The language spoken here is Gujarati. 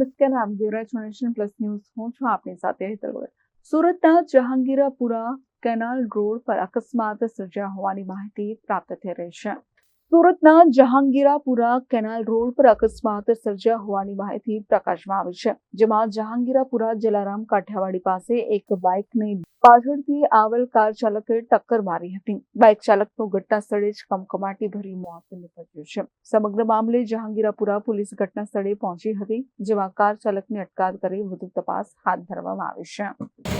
નમસ્કાર આપ રહ્યા નેશન પ્લસ ન્યૂઝ હું છું આપની સાથે ગોયલ સુરતના જહાંગીરાપુરા કેનાલ રોડ પર અકસ્માત સર્જ્યા હોવાની માહિતી પ્રાપ્ત થઈ રહી છે સુરતના જહાંગીરાપુરા કેનાલ રોડ પર અકસ્માત સર્જા હોવાની માહિતી પ્રકાશમાં આવી છે, જેમાં જહાંગીરાપુરા જલારામ કાઠિયાવાડી પાસે એક બાઇકને પાછળથી આવેલ કાર ચાલકે ટક્કર મારી હતી. બાઇક ચાલકનું ઘટના સ્થળે જ કમકમાટી ભરી મોત નીપજ્યું છે. સમગ્ર મામલે જહાંગીરાપુરા પોલીસ ઘટના સ્થળે પહોંચી હતી, જેમાં કાર ચાલકની અટકાયત કરી વધુ તપાસ હાથ ધરવામાં આવી છે.